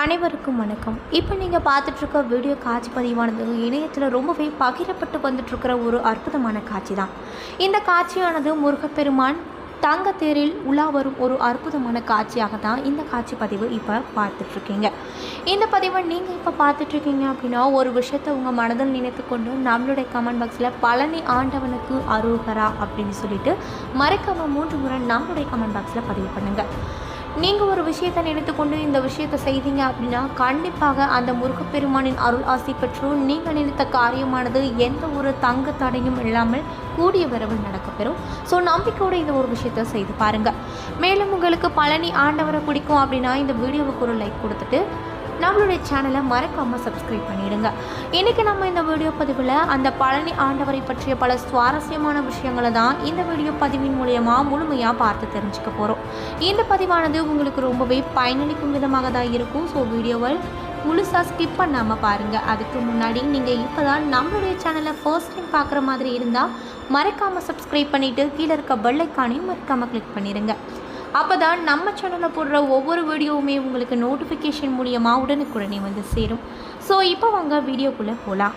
அனைவருக்கும் வணக்கம். இப்போ நீங்கள் பார்த்துட்ருக்க வீடியோ காட்சி பதிவானது இணையத்தில் ரொம்பவே பகிரப்பட்டு வந்துட்டுருக்கிற ஒரு அற்புதமான காட்சி தான் இந்த காட்சியானது முருகப்பெருமான் தங்கத்தேரில் உலா வரும் ஒரு அற்புதமான காட்சியாக தான் இந்த காட்சி பதிவு இப்போ பார்த்துட்ருக்கீங்க. இந்த பதிவை நீங்கள் இப்போ பார்த்துட்ருக்கீங்க அப்படின்னா ஒரு விஷயத்தை உங்கள் மனதில் நினைத்து கொண்டு நம்மளுடைய கமெண்ட் பாக்ஸில் பழனி ஆண்டவனுக்கு அருகரா அப்படின்னு சொல்லிட்டு மறைக்காம மூன்று முறை நம்மளுடைய கமெண்ட் பாக்ஸில் பதிவு பண்ணுங்கள் நீங்கள் ஒரு விஷயத்தை நினைத்துக்கொண்டு இந்த விஷயத்தை செய்தீங்க அப்படின்னா கண்டிப்பாக அந்த முருகப்பெருமானின் அருள் ஆசை பெற்று நீங்கள் நினைத்த காரியமானது எந்த ஒரு தங்கு தடையும் இல்லாமல் கூடிய விரைவில் நடக்கப்பெறும். ஸோ நம்பிக்கையோடு இந்த ஒரு விஷயத்தை செய்து பாருங்கள் மேலும் உங்களுக்கு பழனி ஆண்டவரை பிடிக்கும் அப்படின்னா இந்த வீடியோவுக்கு ஒரு லைக் கொடுத்துட்டு நம்மளுடைய சேனலை மறக்காமல் சப்ஸ்கிரைப் பண்ணிடுங்க. இன்றைக்கி நம்ம இந்த வீடியோ பதிவில் அந்த பழனி ஆண்டவரை பற்றிய பல சுவாரஸ்யமான விஷயங்களை தான் இந்த வீடியோ பதிவின் மூலியமாக முழுமையாக பார்த்து தெரிஞ்சுக்க போகிறோம் இந்த பதிவானது உங்களுக்கு ரொம்பவே பயனளிக்கும் விதமாக தான் இருக்கும். ஸோ வீடியோவை முழுசாக ஸ்கிப் பண்ணாமல் பாருங்கள் அதுக்கு முன்னாடி நீங்கள் இப்போ தான் நம்மளுடைய சேனலை ஃபர்ஸ்ட் டைம் பார்க்குற மாதிரி இருந்தால் மறக்காமல் சப்ஸ்கிரைப் பண்ணிவிட்டு கீழே இருக்க பெல்லைக்கானையும் மறக்காமல் கிளிக் பண்ணிடுங்க. அப்போ தான் நம்ம சேனலில் போடுற ஒவ்வொரு வீடியோவுமே உங்களுக்கு நோட்டிஃபிகேஷன் மூலியமாக உடனுக்குடனே வந்து சேரும். ஸோ இப்போ வாங்க வீடியோக்குள்ளே போகலாம்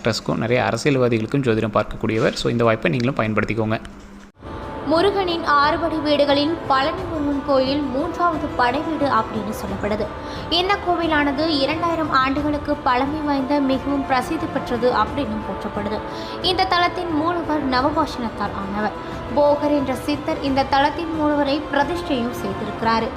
ஆக்டர்ஸ்க்கும் நிறைய அரசியல்வாதிகளுக்கும் ஜோதிடம் பார்க்கக்கூடியவர். ஸோ இந்த வாய்ப்பை நீங்களும் பயன்படுத்திக்கோங்க. முருகனின் ஆறுபடி வீடுகளில் பழனிமுருகன் கோயில் மூன்றாவது படை வீடு அப்படின்னு சொல்லப்படுது. இந்த கோவிலானது இரண்டாயிரம் ஆண்டுகளுக்கு பழமை வாய்ந்த மிகவும் பிரசித்தி பெற்றது அப்படின்னு போற்றப்படுது. இந்த தளத்தின் மூலவர் நவபாஷணத்தால் ஆனவர். போகர் என்ற சித்தர் இந்த தளத்தின் மூலவரை பிரதிஷ்டையும் செய்திருக்கிறார்.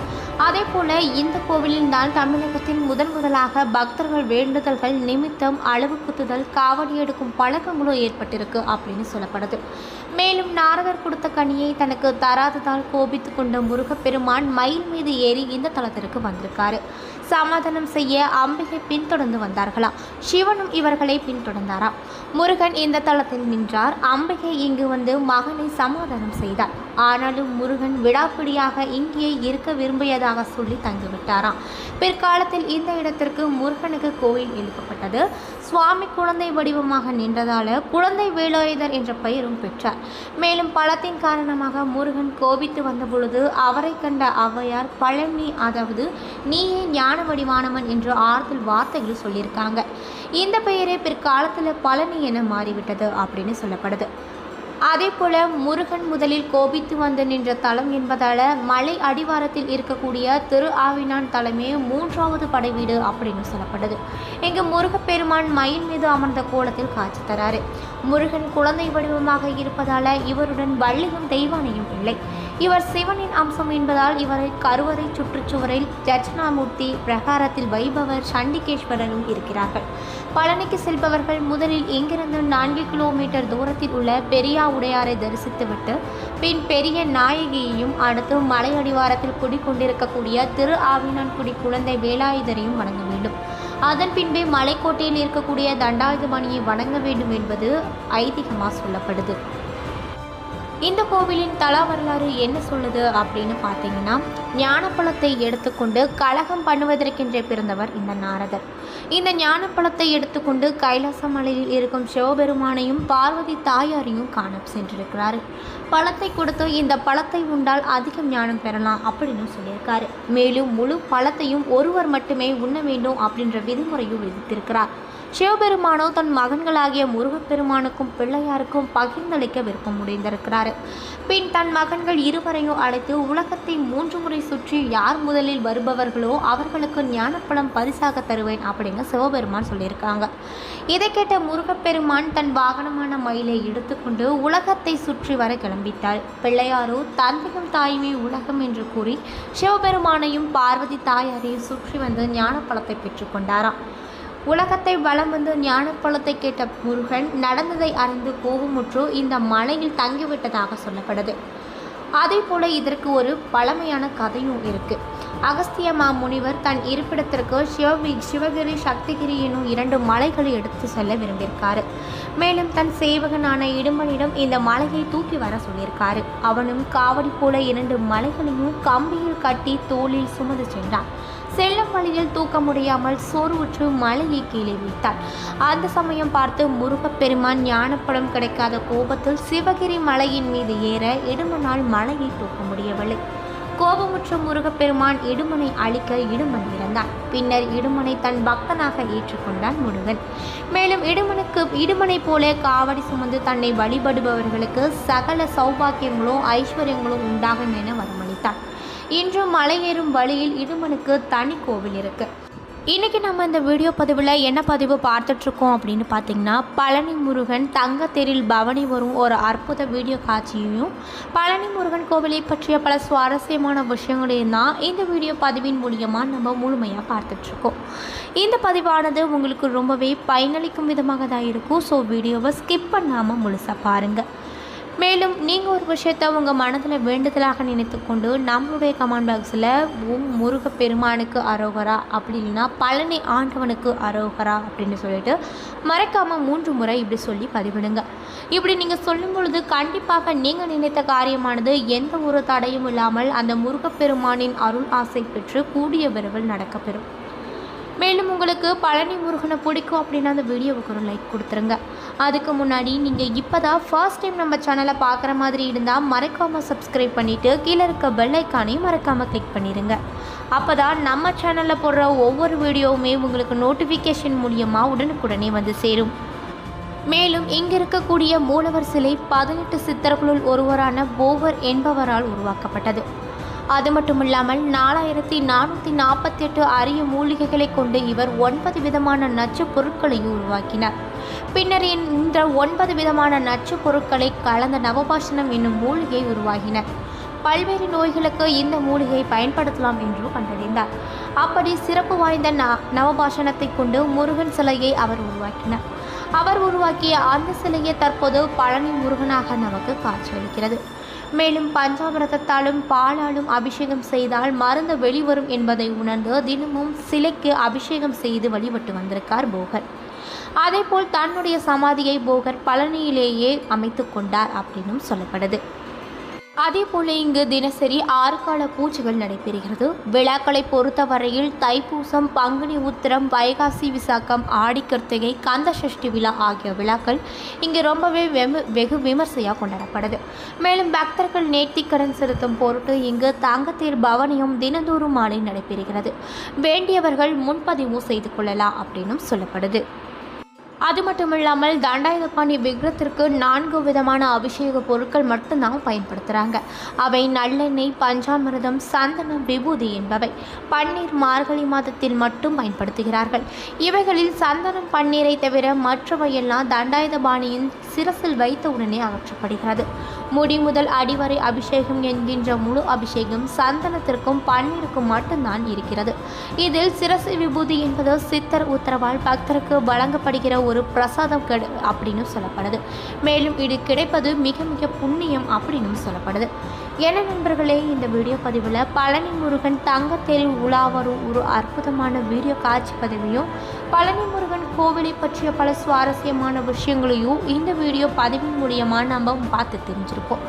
அதே போல இந்த கோவிலில் தான் தமிழகத்தில் முதன் முதலாக பக்தர்கள் வேண்டுதல்கள் நிமித்தம் அளவு குத்துதல் காவடி எடுக்கும் பழக்கங்களும் ஏற்பட்டிருக்கு அப்படின்னு சொல்லப்படுது. மேலும் நாரதர் கொடுத்த கனியை தனக்கு தராததால் கோபித்து கொண்ட முருகப்பெருமான் மயில் மீது ஏறி இந்த தலத்திற்கு வந்திருக்காரு. சமாதானம் செய்ய அம்பிகை பின்தொடர்ந்து வந்தார்களாம். சிவனும் இவர்களை பின்தொடர்ந்தாராம். முருகன் இந்த தளத்தில் நின்றார். அம்பிகை இங்கு வந்து மகனை சமாதானம் செய்தார். ஆனாலும் முருகன் விடாப்பிடியாக இங்கேயே இருக்க விரும்பியதாக சொல்லி தங்கிவிட்டாராம். பிற்காலத்தில் இந்த இடத்திற்கு முருகனுக்கு கோயில் எழுப்பப்பட்டது. சுவாமி குழந்தை வடிவமாக நின்றதால குழந்தை வேலாயுதர் என்ற பெயரும் பெற்றார். மேலும் பழத்தின் காரணமாக முருகன் கோபித்து வந்தபொழுது அவரை கண்ட ஔவையார் பழனி அதாவது நீயே ஞான வடிவானவன் என்று ஆறுதல் வார்த்தைகள் சொல்லியிருக்காங்க. இந்த பெயரே பிற்காலத்தில் பழனி என மாறிவிட்டது அப்படின்னு சொல்லப்படுது. அதே போல முருகன் முதலில் கோபித்து வந்து நின்ற தலம் என்பதால மலை அடிவாரத்தில் இருக்கக்கூடிய திரு ஆவினான் தலமே மூன்றாவது படை வீடு அப்படின்னு சொல்லப்படுது இங்கு முருகப்பெருமான் மயில் மீது அமர்ந்த கோலத்தில் காட்சி தராரு. முருகன் குழந்தை வடிவமாக இருப்பதால இவருடன் வள்ளியும் தெய்வானையும் இல்லை. இவர் சிவனின் அம்சம் என்பதால் இவரை கருவறை சுற்றுச்சுவரில் தட்சிணாமூர்த்தி பிரகாரத்தில் வைபவர் சண்டிகேஸ்வரனும் இருக்கிறார்கள். பழனிக்கு செல்பவர்கள் முதலில் இங்கிருந்து நான்கு கிலோமீட்டர் தூரத்தில் உள்ள பெரியா உடையாரை தரிசித்துவிட்டு பின் பெரிய நாயகியையும் அடுத்து மலையடிவாரத்தில் குடிக்கொண்டிருக்கக்கூடிய திரு ஆவினான்குடி குழந்தை வேலாயுதரையும் வணங்க வேண்டும். அதன் பின்பே மலைக்கோட்டையில் இருக்கக்கூடிய தண்டாயுதமணியை வணங்க வேண்டும் என்பது ஐதீகமாக சொல்லப்படுது. இந்த கோவிலின் தல வரலாறு என்ன சொல்லுது அப்படின்னு பார்த்தீங்கன்னா ஞானப்பழத்தை எடுத்துக்கொண்டு கலகம் பண்ணுவதற்கென்றே பிறந்தவர் இந்த நாரதர். இந்த ஞானப்பழத்தை எடுத்துக்கொண்டு கைலாச மலையில் இருக்கும் சிவபெருமானையும் பார்வதி தாயாரையும் காண சென்றிருக்கிறாரு. பழத்தை கொடுத்து இந்த பழத்தை உண்டால் அதிகம் ஞானம் பெறலாம் அப்படின்னு சொல்லியிருக்காரு. மேலும் முழு பழத்தையும் ஒருவர் மட்டுமே உண்ண வேண்டும் அப்படின்ற விதிமுறையும் விதித்திருக்கிறார். சிவபெருமானோ தன் மகன்களாகிய முருகப்பெருமானுக்கும் பிள்ளையாருக்கும் பகிர்ந்தளிக்க விருப்பம் முடிந்திருக்கிறார் பின் தன் மகன்கள் இருவரையும் அழைத்து உலகத்தை மூன்று முறை சுற்றி யார் முதலில் வருபவர்களோ அவர்களுக்கு ஞானப்பழம் பரிசாக தருவேன் அப்படின்னு சிவபெருமான் சொல்லியிருக்காங்க. இதை கேட்ட முருகப்பெருமான் தன் வாகனமான மயிலை எடுத்துக்கொண்டு உலகத்தை சுற்றி வர கிளம்பிட்டார். பிள்ளையாரோ தந்தையும் தாயுமே உலகம் என்று கூறி சிவபெருமானையும் பார்வதி தாயாரையும் சுற்றி வந்து ஞானப்பழத்தை பெற்றுக்கொண்டாராம். உலகத்தை வலம் வந்து ஞானப்பழத்தை கேட்ட முருகன் நடந்ததை அறிந்து கோபமுற்று இந்த மலையில் தங்கிவிட்டதாக சொல்லப்படுது. அதே போல இதற்கு ஒரு பழமையான கதையும் இருக்கு. அகஸ்திய மாமுனிவர் தன் இருப்பிடத்திற்கு சிவவி சிவகிரி சக்திகிரி எனும் இரண்டு மலைகளை எடுத்து செல்ல விரும்பியிருக்காரு. மேலும் தன் சேவகனான இடுமனிடம் இந்த மலையை தூக்கி வர சொல்லியிருக்காரு. அவனும் காவடி போல இரண்டு மலைகளையும் கம்பியில் கட்டி தோளில் சுமந்து சென்றான். செல்லும் வழியில் தூக்க முடியாமல் சோர்வுற்று மலையை கீழே வைத்தார் அந்த சமயம் பார்த்து முருகப்பெருமான் ஞானப்படம் கிடைக்காத கோபத்தில் சிவகிரி மலையின் மீது ஏற இடுமனால் மலையை தூக்க முடியவில்லை. கோபமுற்ற முருகப்பெருமான் இடுமனை அழிக்க இடுமன் இறந்தான் பின்னர் இடுமனை தன் பக்தனாக ஏற்றுக்கொண்டான் முருகன். மேலும் இடுமனுக்கு இடுமனை போல காவடி சுமந்து தன்னை வழிபடுபவர்களுக்கு சகல சௌபாக்கியங்களும் ஐஸ்வர்யங்களும் உண்டாகும் என வரமளித்தான் இன்று மலையேறும் வழியில் இடுமனுக்கு தனி கோவில் இருக்கு. இன்றைக்கி நம்ம இந்த வீடியோ பதிவில் என்ன பதிவு பார்த்துட்ருக்கோம் அப்படின்னு பார்த்தீங்கன்னா பழனி முருகன் தங்கத்தேரில் பவனி வரும் ஒரு அற்புத வீடியோ காட்சியையும் பழனி முருகன் கோவிலை பற்றிய பல சுவாரஸ்யமான விஷயங்களையும் தான் இந்த வீடியோ பதிவின் மூலியமாக நம்ம முழுமையாக பார்த்துட்ருக்கோம். இந்த பதிவானது உங்களுக்கு ரொம்பவே பயனளிக்கும் விதமாக தான் இருக்கும். ஸோ வீடியோவை ஸ்கிப் பண்ணாமல் முழுசாக பாருங்கள் மேலும் நீங்கள் ஒரு விஷயத்தை உங்கள் மனதில் வேண்டுதலாக நினைத்து கொண்டு நம்மளுடைய கமெண்ட் பாக்ஸில் ஓம் முருகப்பெருமானுக்கு அரோகரா அப்படி இல்லைன்னா பழனி ஆண்டவனுக்கு அரோகரா அப்படின்னு சொல்லிட்டு மறக்காமல் மூன்று முறை இப்படி சொல்லி பதிவிடுங்க. இப்படி நீங்கள் சொல்லும் பொழுது கண்டிப்பாக நீங்கள் நினைத்த காரியமானது எந்த ஒரு தடையும் இல்லாமல் அந்த முருகப்பெருமானின் அருள் ஆசை பெற்று கூடிய விரைவில் நடக்கப்பெறும். மேலும் உங்களுக்கு பழனி முருகனை பிடிக்கும் அப்படின்னா அந்த வீடியோவுக்கு ஒரு லைக் கொடுத்துருங்க. அதுக்கு முன்னாடி நீங்கள் இப்போ தான் ஃபர்ஸ்ட் டைம் நம்ம சேனலை பார்க்குற மாதிரி இருந்தால் மறக்காமல் சப்ஸ்கிரைப் பண்ணிவிட்டு கீழே இருக்க பெல் ஐக்கானையும் மறக்காமல் கிளிக் பண்ணிடுங்க அப்போ தான் நம்ம சேனலில் போடுற ஒவ்வொரு வீடியோவுமே உங்களுக்கு நோட்டிஃபிகேஷன் மூலியமாக உடனுக்குடனே வந்து சேரும். மேலும் இங்கு இருக்கக்கூடிய மூலவர் சிலை பதினெட்டு சித்தர்களுள் ஒருவரான போவர் என்பவரால் உருவாக்கப்பட்டது. அது மட்டுமில்லாமல் நாலாயிரத்தி நானூற்றி நாற்பத்தி எட்டு அரிய மூலிகைகளை கொண்டு இவர் ஒன்பது விதமான நச்சு பொருட்களையும் உருவாக்கினார். பின்னர் இந்த ஒன்பது விதமான நச்சு பொருட்களை கலந்த நவபாஷணம் என்னும் மூலிகை உருவாகினர் பல்வேறு நோய்களுக்கு இந்த மூலிகையை பயன்படுத்தலாம் என்று கண்டறிந்தார். அப்படி சிறப்பு வாய்ந்த ந நவபாஷணத்தை கொண்டு முருகன் சிலையை அவர் உருவாக்கினார். அவர் உருவாக்கிய அந்த சிலையை தற்போது பழனி முருகனாக நமக்கு காட்சியளிக்கிறது. மேலும் பஞ்சாமிரதத்தாலும் பாலாலும் அபிஷேகம் செய்தால் மருந்து வெளிவரும் என்பதை உணர்ந்து தினமும் சிலைக்கு அபிஷேகம் செய்து வழிபட்டு வந்திருக்கார் போகர். அதேபோல் தன்னுடைய சமாதியை போகர் பழனியிலேயே அமைத்து கொண்டார் அப்படின்னும் சொல்லப்படுது. அதே போல இங்கு தினசரி ஆறு கால பூஜைகள் நடைபெறுகிறது. விழாக்களை பொறுத்தவரையில் தைப்பூசம் பங்குனி உத்திரம் வைகாசி விசாக்கம் ஆடிக்கர்த்திகை கந்த சஷ்டி விழா ஆகிய விழாக்கள் இங்கு ரொம்பவே வெம வெகு விமர்சையாக கொண்டாடப்படுது. மேலும் பக்தர்கள் நேர்த்திக்கடன் செலுத்தும் பொருட்டு இங்கு தங்கத்தீர் பவனியும் தினந்தோறும் மாலை நடைபெறுகிறது. வேண்டியவர்கள் முன்பதிவு செய்து கொள்ளலாம் அப்படின்னும் சொல்லப்படுது. அது மட்டுமில்லாமல் தண்டாயுதபாணி விக்கிரத்திற்கு நான்கு விதமான அபிஷேக பொருட்கள் மட்டும்தான் பயன்படுத்துகிறாங்க அவை நல்லெண்ணெய் பஞ்சாமிரதம் சந்தனம் விபூதி என்பவை. பன்னீர் மார்கழி மாதத்தில் மட்டும் பயன்படுத்துகிறார்கள். இவைகளில் சந்தனம் பன்னீரை தவிர மற்றவையெல்லாம் தண்டாயுதபாணியின் சிரசில் வைத்த உடனே அகற்றப்படுகிறது. முடி முதல் அடிவரை அபிஷேகம் என்கின்ற முழு அபிஷேகம் சந்தனத்திற்கும் பன்னீருக்கும் மட்டும்தான் இருக்கிறது. இதில் சிரசு விபூதி என்பது சித்தர் உத்தரவால் பக்தருக்கு வழங்கப்படுகிற ஒரு பிரசாதம் கெடு அப்படின்னு சொல்லப்படுது. மேலும் இது கிடைப்பது மிக மிக புண்ணியம் அப்படின்னு சொல்லப்படுது. என நண்பர்களே இந்த வீடியோ பதிவில் பழனி முருகன் தங்கத்தில் உலா வரும் ஒரு அற்புதமான வீடியோ காட்சி பதிவையும் பழனி முருகன் கோவிலை பற்றிய பல சுவாரஸ்யமான விஷயங்களையும் இந்த வீடியோ பதிவின் மூலியமாக நம்ம பார்த்து தெரிஞ்சிருப்போம்.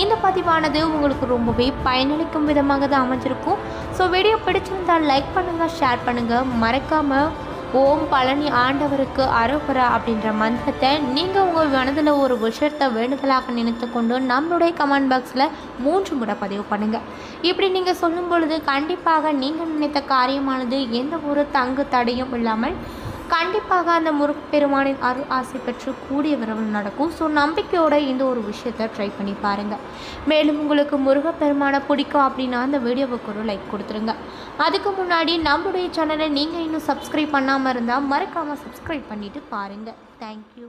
இந்த பதிவானது உங்களுக்கு ரொம்பவே பயனளிக்கும் விதமாக தான் அமைஞ்சிருக்கும். ஸோ வீடியோ பிடிச்சிருந்தால் லைக் பண்ணுங்கள் ஷேர் பண்ணுங்கள் மறக்காமல் ஓம் பழனி ஆண்டவருக்கு அருகுரா அப்படின்ற மந்திரத்தை நீங்கள் உங்கள் மனதில் ஒரு விஷயத்தை வேண்டுதலாக நினைத்து கொண்டு நம்மளுடைய கமெண்ட் பாக்ஸில் மூன்று முறை பதிவு பண்ணுங்கள் இப்படி நீங்கள் சொல்லும் பொழுது கண்டிப்பாக நீங்கள் நினைத்த காரியமானது எந்த ஒரு தங்கு தடையும் இல்லாமல் கண்டிப்பாக அந்த முருகப்பெருமானின் அருள் ஆசை பெற்று கூடிய விரைவில் நடக்கும். ஸோ நம்பிக்கையோட இந்த ஒரு விஷயத்தை ட்ரை பண்ணி பாருங்கள் மேலும் உங்களுக்கு முருகப்பெருமானை பிடிக்கும் அப்படின்னா அந்த வீடியோவுக்கு ஒரு லைக் கொடுத்துருங்க. அதுக்கு முன்னாடி நம்மளுடைய சேனலை நீங்கள் இன்னும் சப்ஸ்கிரைப் பண்ணாமல் இருந்தால் மறக்காமல் சப்ஸ்கிரைப் பண்ணிவிட்டு பாருங்கள் தேங்க்யூ